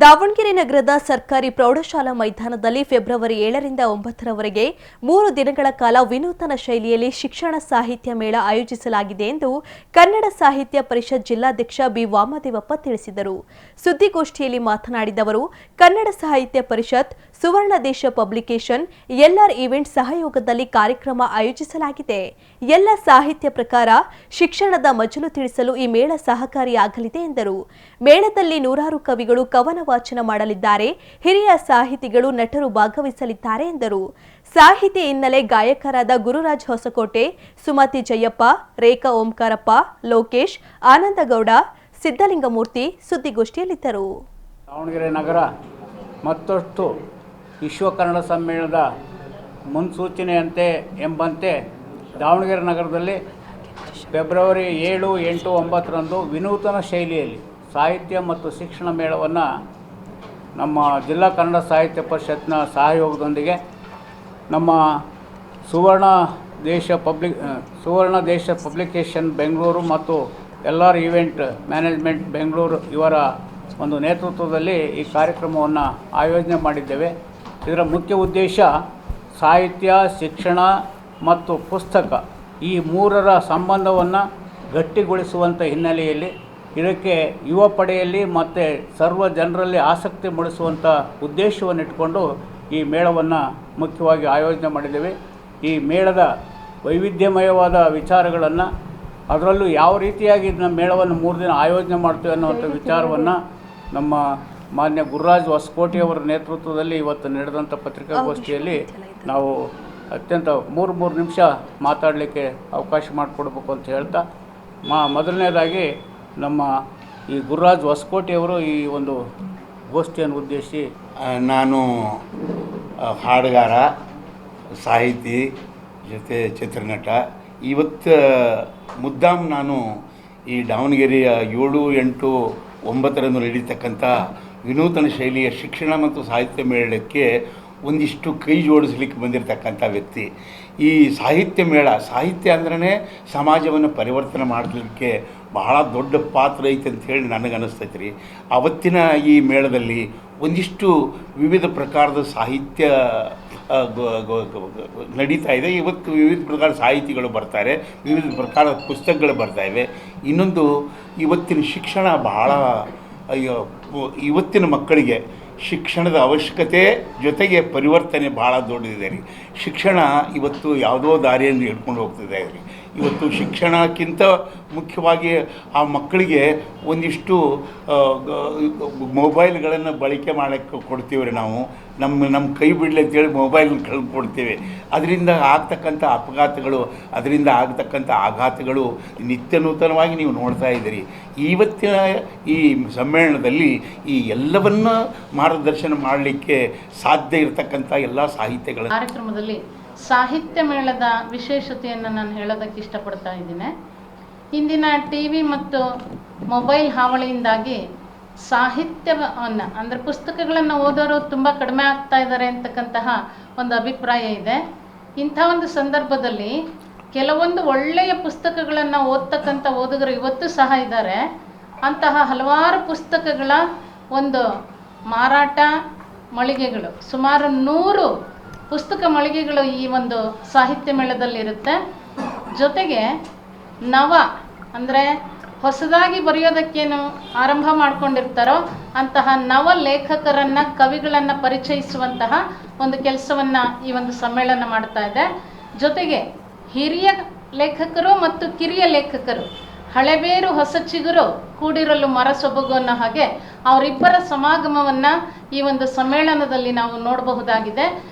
ದಾವಣಗೆರೆ ನಗರದ ಸರ್ಕಾರಿ ಪ್ರೌಢಶಾಲಾ ಮೈದಾನದಲ್ಲಿ ಫೆಬ್ರವರಿ ಏಳರಿಂದ ಒಂಬತ್ತರವರೆಗೆ ಮೂರು ದಿನಗಳ ಕಾಲ ವಿನೂತನ ಶೈಲಿಯಲ್ಲಿ ಶಿಕ್ಷಣ ಸಾಹಿತ್ಯ ಮೇಳ ಆಯೋಜಿಸಲಾಗಿದೆ ಎಂದು ಕನ್ನಡ ಸಾಹಿತ್ಯ ಪರಿಷತ್ ಜಿಲ್ಲಾಧ್ಯಕ್ಷ ಬಿ ವಾಮದೇವಪ್ಪ ತಿಳಿಸಿದರು. ಸುದ್ದಿಗೋಷ್ಠಿಯಲ್ಲಿ ಮಾತನಾಡಿದ ಅವರು, ಕನ್ನಡ ಸಾಹಿತ್ಯ ಪರಿಷತ್, ಸುವರ್ಣ ದೇಶ ಪಬ್ಲಿಕೇಶನ್ ಎಲ್ಆರ್ ಈವೆಂಟ್ ಸಹಯೋಗದಲ್ಲಿ ಕಾರ್ಯಕ್ರಮ ಆಯೋಜಿಸಲಾಗಿದೆ. ಎಲ್ಲ ಸಾಹಿತ್ಯ ಪ್ರಕಾರ ಶಿಕ್ಷಣದ ಮಜಲು ತಿಳಿಸಲು ಈ ಮೇಳ ಸಹಕಾರಿಯಾಗಲಿದೆ ಎಂದರು. ಮೇಳದಲ್ಲಿ ನೂರಾರು ಕವಿಗಳು ಕವನ ವಾಚನ ಮಾಡಲಿದ್ದಾರೆ. ಹಿರಿಯ ಸಾಹಿತಿಗಳು ನಟರು ಭಾಗವಹಿಸಲಿದ್ದಾರೆ ಎಂದರು. ಸಾಹಿತಿ ಹಿನ್ನೆಲೆ ಗಾಯಕರಾದ ಗುರುರಾಜ್ ಹೊಸಕೋಟೆ, ಸುಮತಿ ಜಯಪ್ಪ, ರೇಖಾ ಓಂಕಾರಪ್ಪ, ಲೋಕೇಶ್, ಆನಂದಗೌಡ ಸಿದ್ದಲಿಂಗಮೂರ್ತಿ ಸುದ್ದಿಗೋಷ್ಠಿಯಲ್ಲಿದ್ದರು. ದಾವಣಗೆರೆ ನಗರ ಮತ್ತಷ್ಟು ವಿಶ್ವ ಕನ್ನಡ ಸಮ್ಮೇಳನದ ಮುನ್ಸೂಚನೆಯಂತೆ ಎಂಬಂತೆ ದಾವಣಗೆರೆ ನಗರದಲ್ಲಿ ಫೆಬ್ರವರಿ ಏಳು ಎಂಟು ಒಂಬತ್ತರಂದು ವಿನೂತನ ಶೈಲಿಯಲ್ಲಿ ಸಾಹಿತ್ಯ ಮತ್ತು ಶಿಕ್ಷಣ ಮೇಳವನ್ನು ನಮ್ಮ ಜಿಲ್ಲಾ ಕನ್ನಡ ಸಾಹಿತ್ಯ ಪರಿಷತ್ನ ಸಹಯೋಗದೊಂದಿಗೆ ನಮ್ಮ ಸುವರ್ಣ ದೇಶ ಪಬ್ಲಿಕ್ ಸುವರ್ಣ ದೇಶ ಪಬ್ಲಿಕೇಶನ್ ಬೆಂಗಳೂರು ಮತ್ತು L R event management Bengaluru ಇವರ ಒಂದು ನೇತೃತ್ವದಲ್ಲಿ ಈ ಕಾರ್ಯಕ್ರಮವನ್ನು ಆಯೋಜನೆ ಮಾಡಿದ್ದೇವೆ. ಇದರ ಮುಖ್ಯ ಉದ್ದೇಶ ಸಾಹಿತ್ಯ, ಶಿಕ್ಷಣ ಮತ್ತು ಪುಸ್ತಕ ಈ ಮೂರರ ಸಂಬಂಧವನ್ನು ಗಟ್ಟಿಗೊಳಿಸುವಂಥ ಹಿನ್ನೆಲೆಯಲ್ಲಿ ಇದಕ್ಕೆ ಯುವ ಪಡೆಯಲ್ಲಿ ಮತ್ತು ಸರ್ವ ಜನರಲ್ಲಿ ಆಸಕ್ತಿ ಮೂಡಿಸುವಂಥ ಉದ್ದೇಶವನ್ನು ಇಟ್ಕೊಂಡು ಈ ಮೇಳವನ್ನು ಮುಖ್ಯವಾಗಿ ಆಯೋಜನೆ ಮಾಡಿದ್ದೇವೆ. ಈ ಮೇಳದ ವೈವಿಧ್ಯಮಯವಾದ ವಿಚಾರಗಳನ್ನು ಅದರಲ್ಲೂ ಯಾವ ರೀತಿಯಾಗಿ ಇದನ್ನ ಮೇಳವನ್ನು ಮೂರು ದಿನ ಆಯೋಜನೆ ಮಾಡ್ತೀವಿ ಅನ್ನುವಂಥ ವಿಚಾರವನ್ನು ನಮ್ಮ ಮಾನ್ಯ ಗುರುರಾಜ್ ಹೊಸಕೋಟೆಯವರ ನೇತೃತ್ವದಲ್ಲಿ ಇವತ್ತು ನಡೆದಂಥ ಪತ್ರಿಕಾಗೋಷ್ಠಿಯಲ್ಲಿ ನಾವು ಅತ್ಯಂತ ಮೂರು ಮೂರು ನಿಮಿಷ ಮಾತಾಡಲಿಕ್ಕೆ ಅವಕಾಶ ಮಾಡಿಕೊಡ್ಬೇಕು ಅಂತ ಹೇಳ್ತಾ ಮಾ ಮೊದಲನೇದಾಗಿ ನಮ್ಮ ಈ ಗುರುರಾಜ್ ಹೊಸಕೋಟೆಯವರು ಈ ಒಂದು ಗೋಷ್ಠಿಯನ್ನು ಉದ್ದೇಶಿಸಿ ನಾನು ಹಾಡುಗಾರ, ಸಾಹಿತಿ, ಜೊತೆ ಚಿತ್ರನಟ. ಇವತ್ತು ಮುದ್ದಾಮ್ ನಾನು ಈ ದಾವಣಗೆರೆಯ ಏಳು ಎಂಟು ಒಂಬತ್ತರಂದು ನಡೀತಕ್ಕಂಥ ವಿನೂತನ ಶೈಲಿಯ ಶಿಕ್ಷಣ ಮತ್ತು ಸಾಹಿತ್ಯ ಮೇಳಕ್ಕೆ ಒಂದಿಷ್ಟು ಕೈ ಜೋಡಿಸ್ಲಿಕ್ಕೆ ಬಂದಿರತಕ್ಕಂಥ ವ್ಯಕ್ತಿ. ಈ ಸಾಹಿತ್ಯ ಮೇಳ, ಸಾಹಿತ್ಯ ಅಂದ್ರೆ ಸಮಾಜವನ್ನು ಪರಿವರ್ತನೆ ಮಾಡಲಿಕ್ಕೆ ಬಹಳ ದೊಡ್ಡ ಪಾತ್ರ ಐತೆ ಅಂತ ಹೇಳಿ ನನಗೆ ಅನಿಸ್ತೈತೆ ರೀ ಅವತ್ತಿನ ಈ ಮೇಳದಲ್ಲಿ ಒಂದಿಷ್ಟು ವಿವಿಧ ಪ್ರಕಾರದ ಸಾಹಿತ್ಯ ನಡೀತಾ ಇದೆ. ಇವತ್ತು ವಿವಿಧ ಪ್ರಕಾರದ ಸಾಹಿತಿಗಳು ಬರ್ತಾರೆ ವಿವಿಧ ಪ್ರಕಾರದ ಪುಸ್ತಕಗಳು ಬರ್ತಾ ಇವೆ. ಇನ್ನೊಂದು, ಇವತ್ತಿನ ಶಿಕ್ಷಣ ಬಹಳ ಇವತ್ತಿನ ಮಕ್ಕಳಿಗೆ ಶಿಕ್ಷಣದ ಅವಶ್ಯಕತೆ ಜೊತೆಗೆ ಪರಿವರ್ತನೆ ಭಾಳ ದೊಡ್ಡದಿದೆ ರೀ. ಶಿಕ್ಷಣ ಇವತ್ತು ಯಾವುದೋ ದಾರಿಯನ್ನು ಹಿಡ್ಕೊಂಡು ಹೋಗ್ತಿದೆ ರೀ. ಇವತ್ತು ಶಿಕ್ಷಣಕ್ಕಿಂತ ಮುಖ್ಯವಾಗಿ ಆ ಮಕ್ಕಳಿಗೆ ಒಂದಿಷ್ಟು ಮೊಬೈಲ್ಗಳನ್ನು ಬಳಕೆ ಮಾಡೋಕ್ಕೆ ಕೊಡ್ತೀವಿ ರೀ ನಾವು. ನಮ್ಮ ನಮ್ಮ ಕೈ ಬಿಡಲಿ ಅಂತೇಳಿ ಮೊಬೈಲ್ ಕಳ್ಕೊಡ್ತೇವೆ ಅದರಿಂದ ಆಗ್ತಕ್ಕಂಥ ಅಪಘಾತಗಳು, ಅದರಿಂದ ಆಗ್ತಕ್ಕಂಥ ಆಘಾತಗಳು ನಿತ್ಯ ನೂತನವಾಗಿ ನೀವು ನೋಡ್ತಾ ಇದ್ದೀರಿ. ಇವತ್ತಿನ ಈ ಸಮ್ಮೇಳನದಲ್ಲಿ ಈ ಎಲ್ಲವನ್ನ ಮಾರ್ಗದರ್ಶನ ಮಾಡಲಿಕ್ಕೆ ಸಾಧ್ಯ ಇರತಕ್ಕಂಥ ಎಲ್ಲ ಸಾಹಿತ್ಯಗಳ ಕಾರ್ಯಕ್ರಮದಲ್ಲಿ ಸಾಹಿತ್ಯ ಮೇಳದ ವಿಶೇಷತೆಯನ್ನು ನಾನು ಹೇಳೋದಕ್ಕೆ ಇಷ್ಟಪಡ್ತಾ ಇದ್ದೀನಿ. ಇಂದಿನ ಟಿ ವಿ ಮತ್ತು ಮೊಬೈಲ್ ಹಾವಳಿಯಿಂದಾಗಿ ಸಾಹಿತ್ಯವನ್ನು, ಅಂದರೆ ಪುಸ್ತಕಗಳನ್ನು ಓದೋರು ತುಂಬ ಕಡಿಮೆ ಆಗ್ತಾ ಇದ್ದಾರೆ ಅಂತಕ್ಕಂತಹ ಒಂದು ಅಭಿಪ್ರಾಯ ಇದೆ. ಇಂಥ ಒಂದು ಸಂದರ್ಭದಲ್ಲಿ ಕೆಲವೊಂದು ಒಳ್ಳೆಯ ಪುಸ್ತಕಗಳನ್ನು ಓದ್ತಕ್ಕಂಥ ಓದುಗರು ಇವತ್ತು ಸಹ ಇದ್ದಾರೆ. ಅಂತಹ ಹಲವಾರು ಪುಸ್ತಕಗಳ ಒಂದು ಮಾರಾಟ ಮಳಿಗೆಗಳು, ಸುಮಾರು ನೂರು ಪುಸ್ತಕ ಮಳಿಗೆಗಳು ಈ ಒಂದು ಸಾಹಿತ್ಯ ಮೇಳದಲ್ಲಿರುತ್ತೆ. ಜೊತೆಗೆ ನವ ಅಂದರೆ ಹೊಸದಾಗಿ ಬರೆಯೋದಕ್ಕೇನು ಆರಂಭ ಮಾಡ್ಕೊಂಡಿರ್ತಾರೋ ಅಂತಹ ನವ ಲೇಖಕರನ್ನು, ಕವಿಗಳನ್ನು ಪರಿಚಯಿಸುವಂತಹ ಒಂದು ಕೆಲಸವನ್ನು ಈ ಒಂದು ಸಮ್ಮೇಳನ ಮಾಡ್ತಾ ಇದೆ. ಜೊತೆಗೆ ಹಿರಿಯ ಲೇಖಕರು ಮತ್ತು ಕಿರಿಯ ಲೇಖಕರು, ಹಳೆಬೇರು ಹೊಸ ಚಿಗುರು ಕೂಡಿರಲು ಮರ ಸೊಬಗು ಅನ್ನೋ ಹಾಗೆ ಅವರಿಬ್ಬರ ಸಮಾಗಮವನ್ನು ಈ ಒಂದು ಸಮ್ಮೇಳನದಲ್ಲಿ ನಾವು ನೋಡಬಹುದಾಗಿದೆ.